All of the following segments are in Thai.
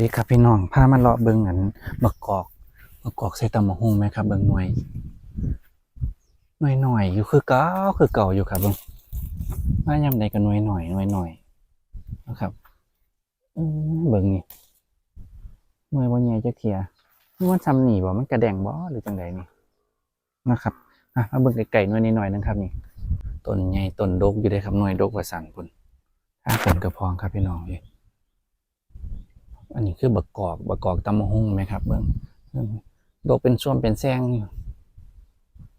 ดีครับพี่น้องพามาเลาะเบิ่งอันมะกอกมะกอกใส่ตำมะฮุงไหมครับเบิ่งหน่วยหน่วยหน่อยอยู่คือเก่าคือเก่าอยู่ครับเบิ่งมายามใดก็หน่วยหน่อยหน่วยหน่อยนะครับเบิ่งนี่หน่วยบ่ใหญ่จักเที่ยนี่มันซ้ำหนีบ่มันกระแดงบ่หรือจังไดนี่นะครับอะมาเบิ่งไกลๆหน่วยนิดหน่อยนึงครับนี่ต้นใหญ่ต้นดกอยู่เด้ครับหน่วยดกว่าสั่นพุ่นถ้าผลกระพองครับพี่น้องเอ้ย อันนี้คือบักกอกบักกอกตำมหุงไหมครับเบิ่งเบิ่งดกเป็นช่วงเป็นแซง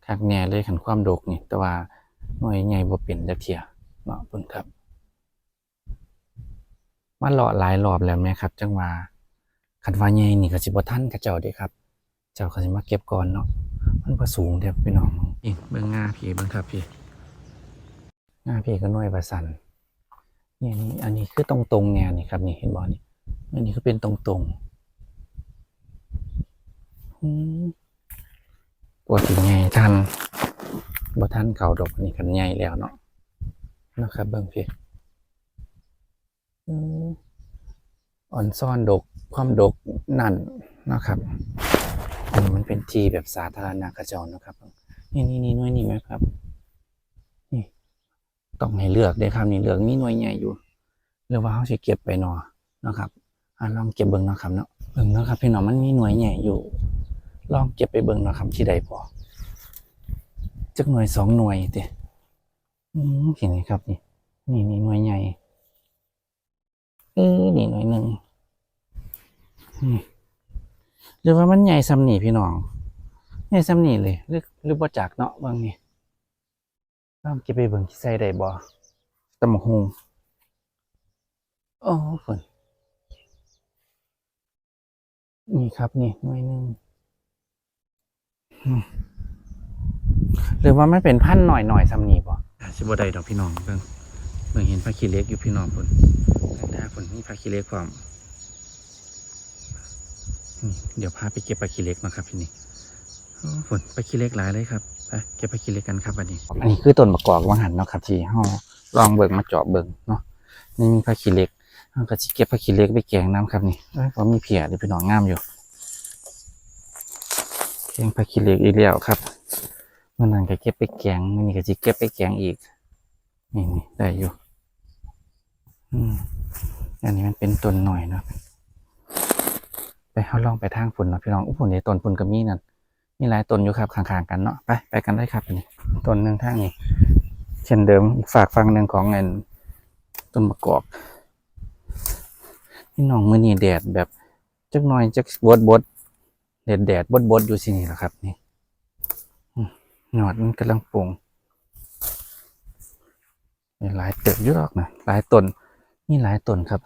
คักแน่เลยขันความดกนี่ แต่ว่าหน่วยใหญ่บ่เป็นจักเที่ยเนาะเพิ่นครับมาเลาะหลายรอบแล้วแม่ครับ จังว่าคันว่าใหญ่นี่ก็สิบ่ทันกับเจ้าเด้ครับ เจ้าก็สิมาเก็บก่อนเนาะมันบ่สูงเด้พี่น้องนี่เบิ่งงาพี่เบิ่งครับพี่งาพี่ก็หน่วยประสันนี่นี่อันนี้คือตรงๆแนวนี่ครับนี่เห็นบ่นี่ อันนี้ก็เป็นตรงๆอืมปวดถึงไงท่านบ่ท่านเก่าดอกนนี้กันใหญ่แล้วเนาะนะครับเบิ่งพี่อืมอ่อนซ่อนดกความดกนั่นนะครับอันนี้มันเป็นทีแบบสาธารณะกระจรนะครับ นี่นี่นี่หน่วยนี่ไหมครับ นี่ ต้องให้เลือกเด้ครับนี่เลือกมีหน่วยใหญ่อยู่หรือว่าเขาจะเก็บไปนอนะครับ ลองเก็บเบิ่งนาะครับเนาะเบิ่งนาะครับพี่น้องมันมีหน่วยใหญ่อยู่ ลองเก็บไปเบิ่งนาะครับที่ใดพอจักหน่วยสองหน่วยติอืมเห็นไหมครับนี่นี่นี่หน่วยใหญ่เออนี่หน่วยหนึ่งนี่หรือว่ามันใหญ่ซ้ำนี่พี่น้องใหญ่ซ้ำนี่เลยหรือหรือบ่จักเนาะเบางนี่ลองเก็บไปเบิ่งที่ใส่ได้บ่ตำบักฮงโอ้ฝน นี่ครับนี่หน่วยหนึ่งอืมหรือว่ามันเป็นพันหน่อยหน่อยๆซ้ำนี่ป่ะชิบได้ดอกพี่น้องเบิ่งเบิ่งเห็นพระขี้เหล็กอยู่พี่น้องพุ่นข้างหน้าพุ่นนี่พระขี้เหล็กความนี่เดี๋ยวพาไปเก็บพระขี้เหล็กมาครับพี่นี่โอ้พุ่นพระขี้เหล็กหลายเลยครับไปเก็บพระขี้เหล็กกันครับอันนี้ อันนี้คือต้นประกอบวังหันเนาะครับที่เฮาลองเบิ่งมาเจาะเบิ่งเนาะนี่มีพระขี้เหล็ก เราก็สิเก็บผักขี้เล็กไปแกงน้ำครับนี่เอ้ยผมมีเพียดี๋ยวไปหนองงามอยู่แกงผักขี้เล็กอีกแล้วครับเมื่อนั้นก็เก็บไปแกงมื่อนี้ก็สิเก็บไปแกงอีก นี่นี่ได้อยู่อืมอันนี้มันเป็นต้นหน่อยเนาะไปเขาลองไปทางฝุ่นเนาะพี่น้องอุ้ฝุ่นในต้นฝุ่นก็มีนั่นมีหลายต้นอยู่ครับข้างๆกันเนาะไปไปกันได้ครับนนี้ต้นหนึ่งทางนี้เช่นเดิมอีกฝากฟังหนึ่งของเงินต้นมะกอก พี่น้องมื้อนี้แดดแบบจักหน่อยจักบดบดแดดแดดบดบดอยู่สินี่แหละครับ นี่หนอดมันกำลังปรุงมีหลายเติบยู่หรอกนะหลายต้นมีหลายต้นครับ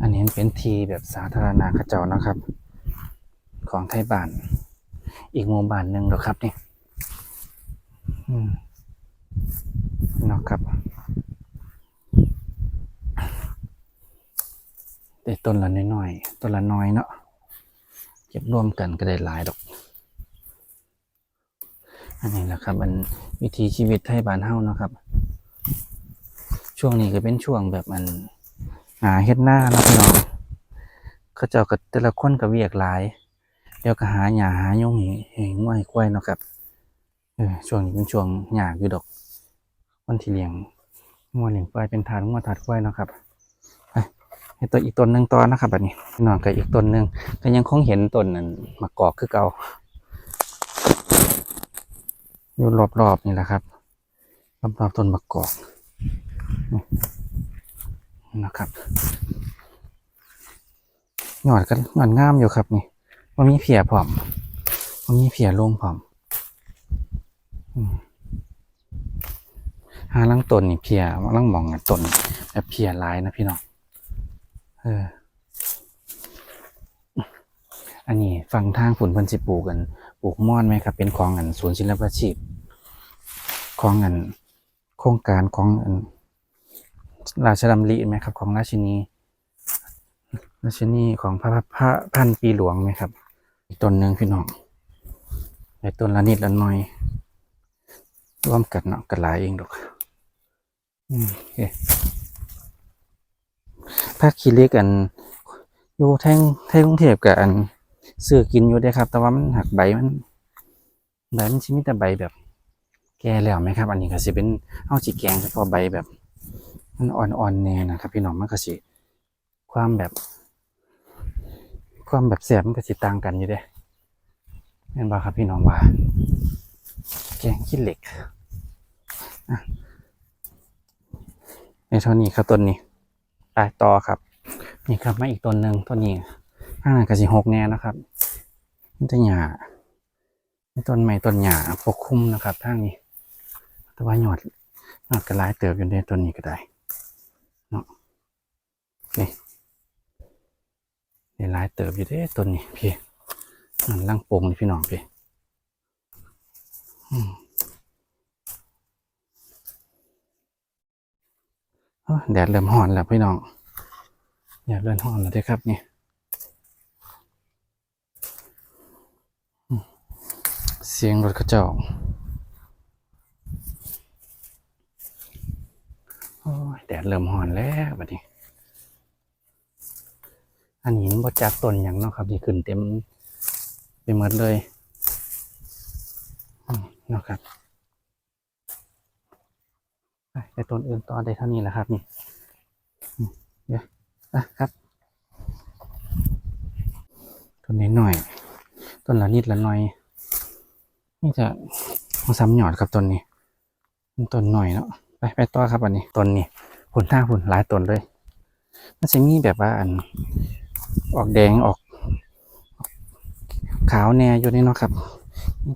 อันนี้เป็นทีแบบสาธารณะขาเจ้านะครับ ของไทยบ้าน อีกหมู่บ้านหนึ่งหรอครับนี่นะครับ ได้ต้นละน้อยๆต้นละน้อยเนาะเก็บรวมกันก็ได้หลายดอก อันนี้แหละครับมันวิถีชีวิตไทยบ้านเฮาเนาะครับ ช่วงนี้ก็เป็นช่วงแบบมันหาเฮ็ดหน้านะพี่น้องเขาเจ้าก็แต่ละคนก็เวียกหลาย เดี๋ยวก็หาหญ้าหายงให้ให้ง่วยควยเนาะครับเออช่วงนี้เป็นช่วงหยากอยู่ดอกวันที่เลี้ยงงัวเลี้ยงควายเป็นทานงัวทาดควายเนาะครับ ตัวอีกต้นหนึ่งต่อนะครับแบบนี้นองกับอีกต้นหนึ่งก็ยังคงเห็นต้นนั้นมากอกคือเก่าอยู่รอบๆนี่แหละครับรอบๆต้นมะกอกนี่นะครับหยอดกันหยอดงามอยู่ครับนี่มันมีเพียผอมมันมีเพียลงผอมหาลังต้นนี่เพียลังมองอะต้นแบบเพียลายนะพี่น้อง เออ อันนี้ฟังทางฝุ่นพันสิปลูกกันปลูกม่อนไหมครับ เป็นของอันศูนย์ศิลปาชีพของอันโครงการของอันราชดำริไหมครับ ของราชินีราชินีของพระพระพระพันปีหลวงไหมครับอีกต้นหนึ่งพี่น้องในต้นละนิดละหน่อย ร่วมกันเนาะกันหลายเองดอก อืมโอเค ผ้าคีริกอันอยู่แท่งแท่งกรุงเทพกับอันซื้อกินอยู่ด้ครับ แต่ว่ามันหักใบมันใบมันสิมีแต่ใบแบบ แก่แล้วไหมครับ อันนี้ก็สิเป็นเอาสิแกงเฉพาะใบแบบ มันอ่อนๆแน่นะครับ พี่น้องมันก็สิความแบบ ความแบบแสบมันก็สิต่างกันอยู่เด้แม่นบ่ครับพี่น้องว่า แกงขี้เหล็กอะในเท่านี้ครับต้นนี้ ตายต่อครับ นี่ครับมาอีกต้นหนึ่งต้นนี้ข้างหน้าก็สิหกแน่นะครับนี่ต้นหญ้านี่ต้นไม้ต้นหญ้าปกคลุมนะครับทางนี้ แต่ว่าหยอดหยอดกระลายเติบอยู่ในต้นนี้ก็ได้เนาะนี่นี่ลายเติบอยู่เด้ต้นนี้พี่นั่นล่างโป่งนี่พี่น้องพี่อืมโอ้ย แดดเริ่มร้อนแล้วพี่น้องแดดเริ่มร้อนแล้วเด้ครับนี่เสียงรถกระจอกแดดเริ่มร้อนแล้วบัดนี้ อันนี้มันบ่จากต้นอย่างเนาะครับที่ขึ้นเต็มไปหมดเลยเนาะครับ ไปต้นอื่นต่อได้เท่านี้แหละครับ นี่เดี๋ยวอะครับต้นนี้หน่อย ต้นละนิดละหน่อย นี่จะซ้ำหยอดครับต้นนี้ต้นหน่อยเนาะไปไปต่อครับอันนี้ต้นนี้ผลท่าผลหลายต้นเลยมันจะมีแบบว่าอันออกแดงออก ขาวแน่อยู่นี่เนาะครับ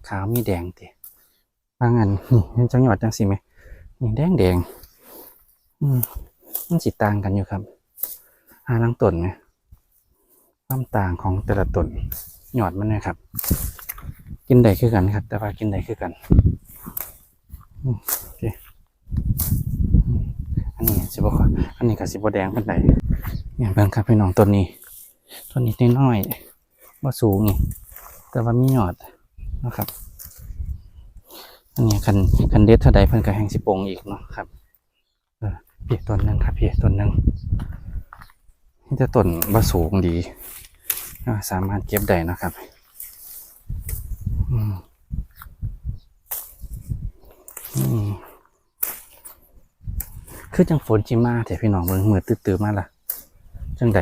ขาวมีแดงติบางอันนี่จังหยอดจังสิไหม นี่แดงแดงอืมมันสิต่างกันอยู่ครับหาลังต้นไหมความต่างของแต่ละต้นหยอดมันนะครับ กินได้คือกันครับ แต่ว่ากินได้คือกันอืมโอเคอันนี้สิบอันนี้ก็สิบแดงเปานใดเนี่ยเบิ่งครับพี่น้องต้นนี้ต้นนี้น้อยๆบ่สูงนี่แต่ว่ามีหยอดนะครับ นนี้คันคันเด็ดเท่าใดเพิ่นก็แห่งสิปงอีกเนาะครับเออพี่ต้นหนึงครับเพี่ต้นหนึงนี่จะต้นบ่สูงดีสามารถเก็บได้นะครับอืมอืมคือจังฝนจิมาแต่พี่น้องเบิ่งมือตื้อๆมาล่ะ จังใด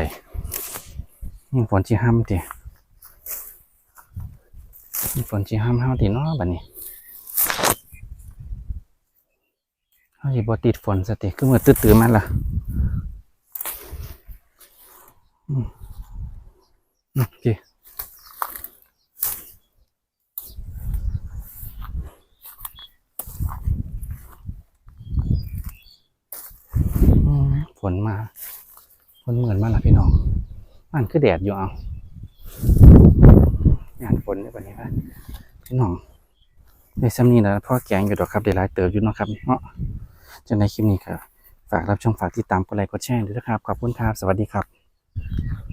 ยังฝนจิห้ำติยังฝนจิห้ำเฮาติเนาะบัดนี้ เฮาสิบ่ติดฝนซะติคือมือตื้อๆมาล่ะโอเคฝนมาฝนเหมือนมาล่ะพี่น้องมันคือแดดอยู่เอางานฝนได้บัดนี้ป่ะพี่น้องในซ้ำนี้นะพ่อแกงอยู่ดอกครับเดี๋ยวหลายเติบอยู่เนาะครับเนาะ จนในคลิปนี้ครับฝากรับชมฝากติดตามกดไลค์กดแชร์ด้วยนะครับ ขอบคุณครับ สวัสดีครับ